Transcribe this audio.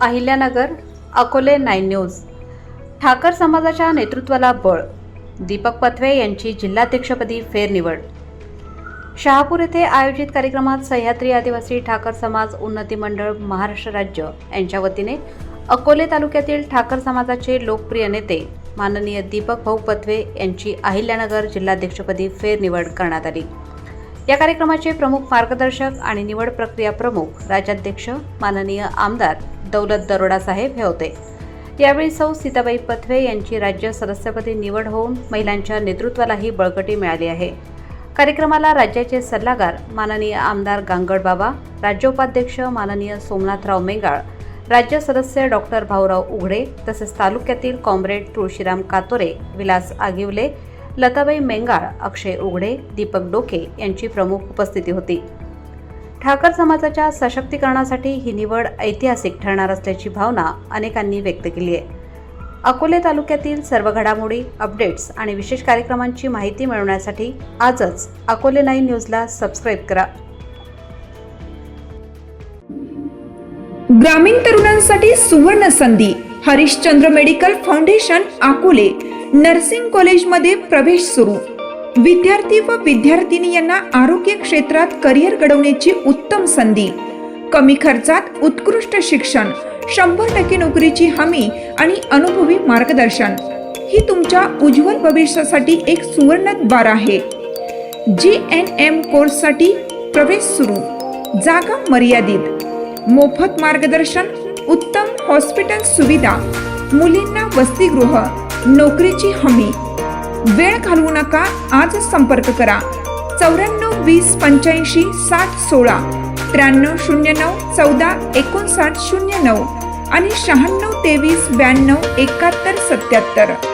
Ahilyanagar Akole nine news. Thakar समाजाच्या नेतृत्वाला बळ. दीपक पथवे यांची जिल्हाध्यक्षपदी फेरनिवड. शहापूर येथे आयोजित कार्यक्रमात सह्याद्री आदिवासी ठाकर समाज उन्नती मंडळ महाराष्ट्र राज्य यांच्या वतीने अकोले तालुक्यातील ठाकर समाजाचे लोकप्रिय नेते माननीय दीपक भाऊ पथवे यांची अहिल्यानगर जिल्हाध्यक्षपदी फेरनिवड करण्यात आली. या कार्यक्रमाचे प्रमुख मार्गदर्शक आणि निवड प्रक्रिया प्रमुख राज्याध्यक्ष माननीय आमदार दौलत दरोडा साहेब हे होते. यावेळी सौ सीताबाई पथवे यांची राज्य सदस्यपदी निवड होऊन महिलांच्या नेतृत्वालाही बळकटी मिळाली आहे. कार्यक्रमाला राज्याचे सल्लागार माननीय आमदार गांगड बाबा राज्योपाध्यक्ष माननीय सोमनाथराव मेंगाळ राज्य सदस्य डॉक्टर भाऊराव उघडे तसेच तालुक्यातील कॉम्रेड तुळशीराम कातोरे विलास आगिवले लताबाई मेंगाळ अक्षय उघडे दीपक डोके यांची प्रमुख उपस्थिती होती. ठाकर समाजाच्या सशक्तीकरणासाठी ही निवड ऐतिहासिक ठरणार असल्याची भावना अनेकांनी व्यक्त केली आहे. अकोले तालुक्यातील सर्व घडामोडी अपडेट्स आणि विशेष कार्यक्रमांची माहिती मिळवण्यासाठी आजच अकोले नाईन न्यूजला सबस्क्राईब करा. ग्रामीण तरुणांसाठी सुवर्ण संधी Harishchandra medical foundation Akole. Nursing कॉलेजमध्ये प्रवेश सुरू. विद्यार्थी व विद्यार्थिनी यांना आरोग्य क्षेत्रात करिअर घडवण्याची उत्तम संधी. कमी खर्चात उत्कृष्ट शिक्षण शंभर टक्के नोकरीची हमी आणि अनुभवी मार्गदर्शन. ही तुमच्या उज्ज्वल भविष्यासाठी एक सुवर्ण द्वार आहे. जी एन एम कोर्ससाठी प्रवेश सुरू. जागा मर्यादित. मोफत मार्गदर्शन उत्तम हॉस्पिटल सुविधा मुलींना वसतिगृह नोकरीची हमी. वेळ घालवू नका आज संपर्क करा. चौऱ्याण्णव वीस पंच्याऐंशी साठ सोळा. त्र्याण्णव शून्य नऊ चौदा एकोणसाठ शून्य नऊ आणि शहाण्णव तेवीस ब्याण्णव एकाहत्तर सत्याहत्तर.